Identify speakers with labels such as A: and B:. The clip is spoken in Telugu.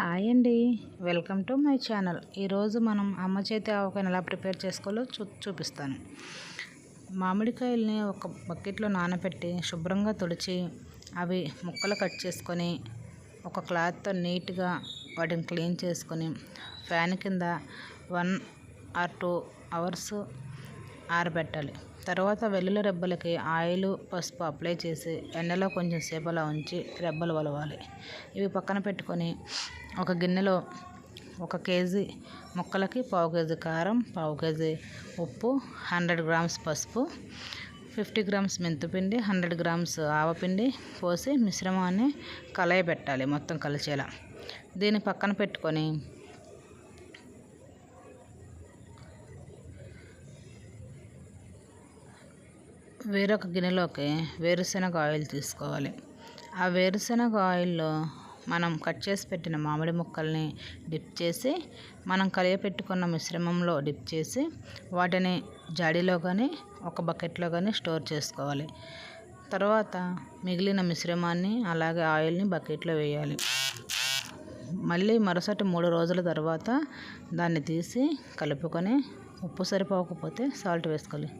A: హాయ్ అండి. Welcome to my channel. ఈరోజు మనం అమ్మ చేతి ఆవకాయని ఎలా ప్రిపేర్ చేసుకోవాలో చూ చూపిస్తాను. మామిడికాయల్ని ఒక బకెట్లో నానబెట్టి శుభ్రంగా తుడిచి అవి ముక్కలు కట్ చేసుకొని ఒక క్లాత్తో నీట్గా వాటిని క్లీన్ చేసుకొని ఫ్యాన్ కింద వన్ ఆర్ టూ అవర్స్ ఆరబెట్టాలి. తర్వాత వెల్లుల్లి రెబ్బలకి ఆయిల్ పసుపు అప్లై చేసి ఎండలో కొంచెం సేపు అలా ఉంచి రెబ్బలు వలవాలి. ఇవి పక్కన పెట్టుకొని ఒక గిన్నెలో ఒక కేజీ ముక్కలకి పావు కేజీ కారం పావు కేజీ ఉప్పు హండ్రెడ్ గ్రామ్స్ పసుపు ఫిఫ్టీ గ్రామ్స్ మెంతిపిండి హండ్రెడ్ గ్రామ్స్ ఆవపిండి పోసి మిశ్రమాన్ని కలయ పెట్టాలి మొత్తం కలిసేలా. దీన్ని పక్కన పెట్టుకొని వేరొక గిన్నెలోకి వేరుశనగ ఆయిల్ తీసుకోవాలి. ఆ వేరుశనగ ఆయిల్లో మనం కట్ చేసి పెట్టిన మామిడి ముక్కల్ని డిప్ చేసి మనం కలియపెట్టుకున్న మిశ్రమంలో డిప్ చేసి వాటిని జాడీలో కానీ ఒక బకెట్లో కానీ స్టోర్ చేసుకోవాలి. తర్వాత మిగిలిన మిశ్రమాన్ని అలాగే ఆయిల్ని బకెట్లో వేయాలి. మళ్ళీ మరుసటి మూడు రోజుల తర్వాత దాన్ని తీసి కలుపుకొని ఉప్పు సరిపోకపోతే సాల్ట్ వేసుకోవాలి.